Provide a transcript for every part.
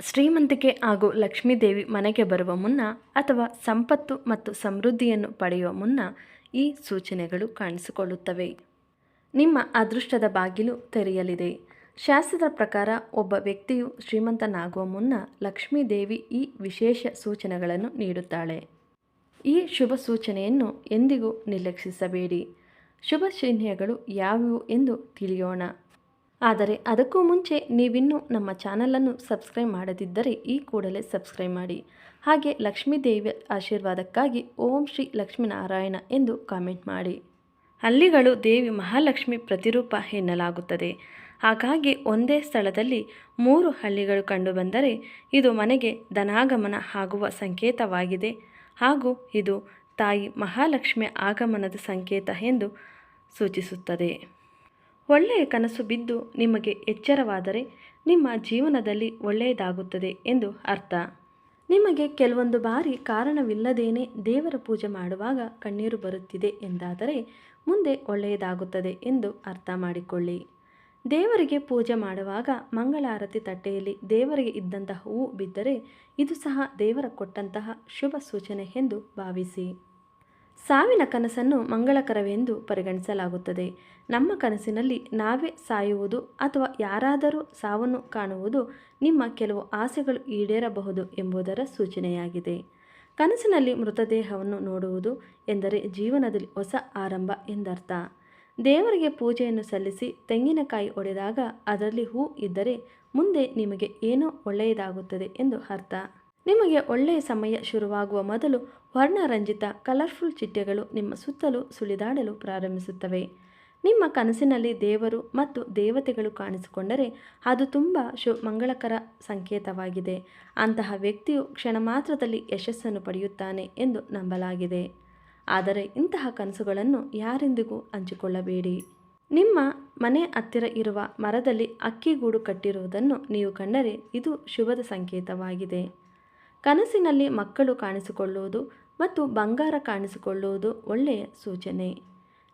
ಶ್ರೀಮಂತಿಕೆ ಹಾಗೂ ಲಕ್ಷ್ಮೀದೇವಿ ಮನೆಗೆ ಬರುವ ಮುನ್ನ ಅಥವಾ ಸಂಪತ್ತು ಮತ್ತು ಸಮೃದ್ಧಿಯನ್ನು ಪಡೆಯುವ ಮುನ್ನ ಈ ಸೂಚನೆಗಳು ಕಾಣಿಸಿಕೊಳ್ಳುತ್ತವೆ. ನಿಮ್ಮ ಅದೃಷ್ಟದ ಬಾಗಿಲು ತೆರೆಯಲಿದೆ. ಶಾಸ್ತ್ರದ ಪ್ರಕಾರ ಒಬ್ಬ ವ್ಯಕ್ತಿಯು ಶ್ರೀಮಂತನಾಗುವ ಮುನ್ನ ಲಕ್ಷ್ಮೀದೇವಿ ಈ ವಿಶೇಷ ಸೂಚನೆಗಳನ್ನು ನೀಡುತ್ತಾಳೆ. ಈ ಶುಭ ಸೂಚನೆಯನ್ನು ಎಂದಿಗೂ ನಿರ್ಲಕ್ಷಿಸಬೇಡಿ. ಶುಭ ಚಿಹ್ನೆಗಳು ಯಾವುವು ಎಂದು ತಿಳಿಯೋಣ. ಆದರೆ ಅದಕ್ಕೂ ಮುಂಚೆ ನೀವಿನ್ನೂ ನಮ್ಮ ಚಾನಲನ್ನು ಸಬ್ಸ್ಕ್ರೈಬ್ ಮಾಡದಿದ್ದರೆ ಈ ಕೂಡಲೇ ಸಬ್ಸ್ಕ್ರೈಬ್ ಮಾಡಿ. ಹಾಗೆ ಲಕ್ಷ್ಮೀ ದೇವಿಯ ಆಶೀರ್ವಾದಕ್ಕಾಗಿ ಓಂ ಶ್ರೀ ಲಕ್ಷ್ಮೀನಾರಾಯಣ ಎಂದು ಕಾಮೆಂಟ್ ಮಾಡಿ. ಹಲ್ಲಿಗಳು ದೇವಿ ಮಹಾಲಕ್ಷ್ಮಿ ಪ್ರತಿರೂಪ ಎನ್ನಲಾಗುತ್ತದೆ. ಹಾಗಾಗಿ ಒಂದೇ ಸ್ಥಳದಲ್ಲಿ ಮೂರು ಹಳ್ಳಿಗಳು ಕಂಡುಬಂದರೆ ಇದು ಮನೆಗೆ ಧನಾಗಮನ ಆಗುವ ಸಂಕೇತವಾಗಿದೆ. ಹಾಗೂ ಇದು ತಾಯಿ ಮಹಾಲಕ್ಷ್ಮಿಯ ಆಗಮನದ ಸಂಕೇತ ಎಂದು ಸೂಚಿಸುತ್ತದೆ. ಒಳ್ಳೆಯ ಕನಸು ಬಿದ್ದು ನಿಮಗೆ ಎಚ್ಚರವಾದರೆ ನಿಮ್ಮ ಜೀವನದಲ್ಲಿ ಒಳ್ಳೆಯದಾಗುತ್ತದೆ ಎಂದು ಅರ್ಥ. ನಿಮಗೆ ಕೆಲವೊಂದು ಬಾರಿ ಕಾರಣವಿಲ್ಲದೇನೆ ದೇವರ ಪೂಜೆ ಮಾಡುವಾಗ ಕಣ್ಣೀರು ಬರುತ್ತಿದೆ ಎಂದಾದರೆ ಮುಂದೆ ಒಳ್ಳೆಯದಾಗುತ್ತದೆ ಎಂದು ಅರ್ಥ ಮಾಡಿಕೊಳ್ಳಿ. ದೇವರಿಗೆ ಪೂಜೆ ಮಾಡುವಾಗ ಮಂಗಳಾರತಿ ತಟ್ಟೆಯಲ್ಲಿ ದೇವರಿಗೆ ಇದ್ದಂತಹ ಹೂವು ಬಿದ್ದರೆ ಇದು ಸಹ ದೇವರ ಕೊಟ್ಟಂತಹ ಶುಭ ಸೂಚನೆ ಎಂದು ಭಾವಿಸಿ. ಸಾವಿನ ಕನಸನ್ನು ಮಂಗಳಕರವೆಂದು ಪರಿಗಣಿಸಲಾಗುತ್ತದೆ. ನಮ್ಮ ಕನಸಿನಲ್ಲಿ ನಾವೇ ಸಾಯುವುದು ಅಥವಾ ಯಾರಾದರೂ ಸಾವನ್ನು ಕಾಣುವುದು ನಿಮ್ಮ ಕೆಲವು ಆಸೆಗಳು ಈಡೇರಬಹುದು ಎಂಬುದರ ಸೂಚನೆಯಾಗಿದೆ. ಕನಸಿನಲ್ಲಿ ಮೃತದೇಹವನ್ನು ನೋಡುವುದು ಎಂದರೆ ಜೀವನದಲ್ಲಿ ಹೊಸ ಆರಂಭ ಎಂದರ್ಥ. ದೇವರಿಗೆ ಪೂಜೆಯನ್ನು ಸಲ್ಲಿಸಿ ತೆಂಗಿನಕಾಯಿ ಒಡೆದಾಗ ಅದರಲ್ಲಿ ಹೂ ಇದ್ದರೆ ಮುಂದೆ ನಿಮಗೆ ಏನೋ ಒಳ್ಳೆಯದಾಗುತ್ತದೆ ಎಂದು ಅರ್ಥ. ನಿಮಗೆ ಒಳ್ಳೆಯ ಸಮಯ ಶುರುವಾಗುವ ಮೊದಲು ವರ್ಣರಂಜಿತ ಕಲರ್ಫುಲ್ ಚಿಟ್ಟೆಗಳು ನಿಮ್ಮ ಸುತ್ತಲೂ ಸುಳಿದಾಡಲು ಪ್ರಾರಂಭಿಸುತ್ತವೆ. ನಿಮ್ಮ ಕನಸಿನಲ್ಲಿ ದೇವರು ಮತ್ತು ದೇವತೆಗಳು ಕಾಣಿಸಿಕೊಂಡರೆ ಅದು ತುಂಬ ಶು, ಮಂಗಳಕರ ಸಂಕೇತವಾಗಿದೆ. ಅಂತಹ ವ್ಯಕ್ತಿಯು ಕ್ಷಣ ಮಾತ್ರದಲ್ಲಿ ಯಶಸ್ಸನ್ನು ಪಡೆಯುತ್ತಾನೆ ಎಂದು ನಂಬಲಾಗಿದೆ. ಆದರೆ ಇಂತಹ ಕನಸುಗಳನ್ನು ಯಾರೆಂದಿಗೂ ಹಂಚಿಕೊಳ್ಳಬೇಡಿ. ನಿಮ್ಮ ಮನೆ ಹತ್ತಿರ ಇರುವ ಮರದಲ್ಲಿ ಅಕ್ಕಿಗೂಡು ಕಟ್ಟಿರುವುದನ್ನು ನೀವು ಕಂಡರೆ ಇದು ಶುಭದ ಸಂಕೇತವಾಗಿದೆ. ಕನಸಿನಲ್ಲಿ ಮಕ್ಕಳು ಕಾಣಿಸಿಕೊಳ್ಳುವುದು ಮತ್ತು ಬಂಗಾರ ಕಾಣಿಸಿಕೊಳ್ಳುವುದು ಒಳ್ಳೆಯ ಸೂಚನೆ.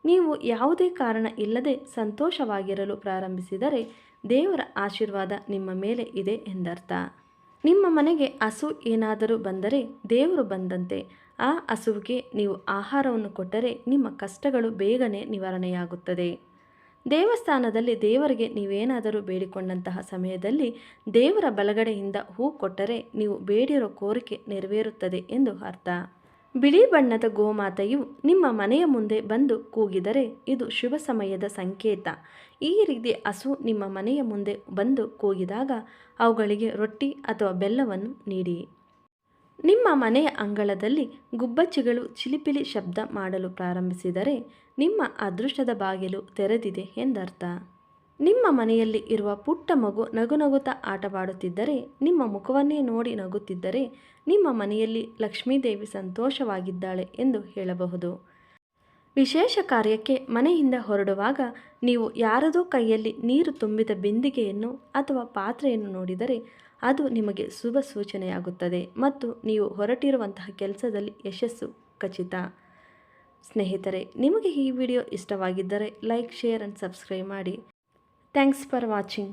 ನೀವು ಯಾವುದೇ ಕಾರಣ ಇಲ್ಲದೆ ಸಂತೋಷವಾಗಿರಲು ಪ್ರಾರಂಭಿಸಿದರೆ ದೇವರ ಆಶೀರ್ವಾದ ನಿಮ್ಮ ಮೇಲೆ ಇದೆ ಎಂದರ್ಥ. ನಿಮ್ಮ ಮನೆಗೆ ಹಸು ಏನಾದರೂ ಬಂದರೆ ದೇವರು ಬಂದಂತೆ, ಆ ಹಸುವಿಗೆ ನೀವು ಆಹಾರವನ್ನು ಕೊಟ್ಟರೆ ನಿಮ್ಮ ಕಷ್ಟಗಳು ಬೇಗನೆ ನಿವಾರಣೆಯಾಗುತ್ತದೆ. ದೇವಸ್ಥಾನದಲ್ಲಿ ದೇವರಿಗೆ ನೀವೇನಾದರೂ ಬೇಡಿಕೊಂಡಂತಹ ಸಮಯದಲ್ಲಿ ದೇವರ ಬಲಗಡೆಯಿಂದ ಹೂ ಕೊಟ್ಟರೆ ನೀವು ಬೇಡಿರೋ ಕೋರಿಕೆ ನೆರವೇರುತ್ತದೆ ಎಂದು ಅರ್ಥ. ಬಿಳಿ ಬಣ್ಣದ ಗೋಮಾತೆಯು ನಿಮ್ಮ ಮನೆಯ ಮುಂದೆ ಬಂದು ಕೂಗಿದರೆ ಇದು ಶುಭ ಸಮಯದ ಸಂಕೇತ. ಈ ರೀತಿ ಹಸು ನಿಮ್ಮ ಮನೆಯ ಮುಂದೆ ಬಂದು ಕೂಗಿದಾಗ ಅವುಗಳಿಗೆ ರೊಟ್ಟಿ ಅಥವಾ ಬೆಲ್ಲವನ್ನು ನೀಡಿ. ನಿಮ್ಮ ಮನೆಯ ಅಂಗಳದಲ್ಲಿ ಗುಬ್ಬಚ್ಚಿಗಳು ಚಿಲಿಪಿಲಿ ಶಬ್ದ ಮಾಡಲು ಪ್ರಾರಂಭಿಸಿದರೆ ನಿಮ್ಮ ಅದೃಷ್ಟದ ಬಾಗಿಲು ತೆರೆದಿದೆ ಎಂದರ್ಥ. ನಿಮ್ಮ ಮನೆಯಲ್ಲಿ ಇರುವ ಪುಟ್ಟ ಮಗು ನಗು ನಗುತ್ತಾ ಆಟವಾಡುತ್ತಿದ್ದರೆ, ನಿಮ್ಮ ಮುಖವನ್ನೇ ನೋಡಿ ನಗುತ್ತಿದ್ದರೆ, ನಿಮ್ಮ ಮನೆಯಲ್ಲಿ ಲಕ್ಷ್ಮೀದೇವಿ ಸಂತೋಷವಾಗಿದ್ದಾಳೆ ಎಂದು ಹೇಳಬಹುದು. ವಿಶೇಷ ಕಾರ್ಯಕ್ಕೆ ಮನೆಯಿಂದ ಹೊರಡುವಾಗ ನೀವು ಯಾರದೋ ಕೈಯಲ್ಲಿ ನೀರು ತುಂಬಿದ ಬಿಂದಿಗೆಯನ್ನು ಅಥವಾ ಪಾತ್ರೆಯನ್ನು ನೋಡಿದರೆ ಅದು ನಿಮಗೆ ಶುಭ ಸೂಚನೆಯಾಗುತ್ತದೆ ಮತ್ತು ನೀವು ಹೊರಟಿರುವಂತಹ ಕೆಲಸದಲ್ಲಿ ಯಶಸ್ಸು ಖಚಿತ. ಸ್ನೇಹಿತರೆ, ನಿಮಗೆ ಈ ವಿಡಿಯೋ ಇಷ್ಟವಾಗಿದ್ದರೆ ಲೈಕ್, ಶೇರ್ ಆ್ಯಂಡ್ ಸಬ್ಸ್ಕ್ರೈಬ್ ಮಾಡಿ. Thanks for watching